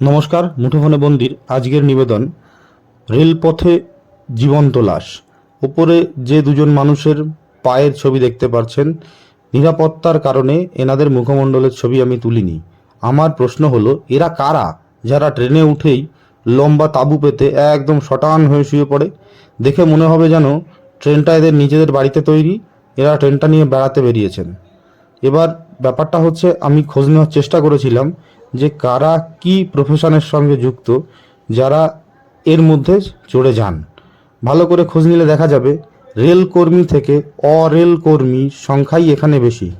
নমস্কার, মুঠোফোনে বন্দির আজকের নিবেদন, রেলপথে জীবন্ত লাশ। উপরে যে দুজন মানুষের পায়ের ছবি দেখতে পাচ্ছেন নিরাপত্তার কারণে এনাদের মুখমণ্ডলের ছবি আমি তুলিনি। আমার প্রশ্ন হলো, এরা কারা? যারা ট্রেনে উঠেই লম্বা তাঁবু পেতে একদম শটান হয়ে শুয়ে পড়ে? দেখে মনে হবে যেন ট্রেনটা এদের নিজেদের বাড়িতে তৈরি, এরা ট্রেনটা নিয়ে বেড়াতে বেরিয়েছেন। এবার ব্যাপারটা হচ্ছে, আমি খোঁজ নেওয়ার চেষ্টা করেছিলাম যে কারা কি প্রফেশনের সঙ্গে যুক্ত, যারা এর মধ্যে চড়ে যান। ভালো করে খোঁজ নিলে দেখা যাবে, রেল কর্মী থেকে অরেল কর্মী সংখ্যাই এখানে বেশি।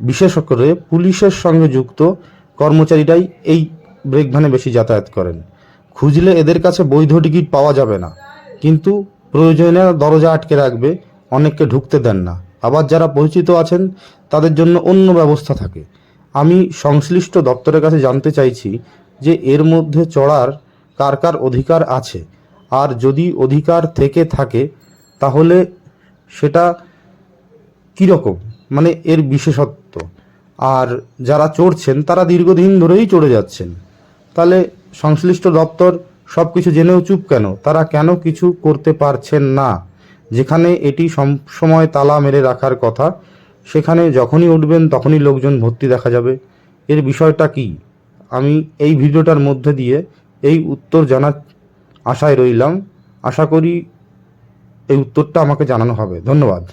বিশেষ করে পুলিশের সঙ্গে যুক্ত কর্মচারীরাই এই ব্রেক ভ্যানে বেশি যাতায়াত করেন। খুঁজলে এদের কাছে বৈধ টিকিট পাওয়া যাবে না। কিন্তু প্রয়োজনে দরজা আটকে রাখবে, অনেককে ঢুকতে দেন না। আবার যারা পরিচিত আছেন, তাদের জন্য অন্য ব্যবস্থা থাকে। আমি সংশ্লিষ্ট দপ্তরের কাছে জানতে চাইছি যে এর মধ্যে চড়ার কার কার অধিকার আছে। আর যদি অধিকার থেকে থাকে, তাহলে সেটা কীরকম? মানে এর বিশেষত্ব। আর যারা চড়ছেন, তারা দীর্ঘদিন ধরেই চড়ে যাচ্ছেন। তাহলে সংশ্লিষ্ট দপ্তর সব কিছু জেনেও চুপ কেন? তারা কেন কিছু করতে পারছেন না? যেখানে এটি সময় তালা মেরে রাখার কথা সেখানে যখনই উঠবেন তখনই লোকজন ভর্তি দেখা যাবে। এর বিষয়টা কি? আমি এই ভিডিওটার মধ্যে দিয়ে এই উত্তর জানার আশায় রইলাম। আশা করি এই উত্তরটা আমাকে জানানো হবে। ধন্যবাদ।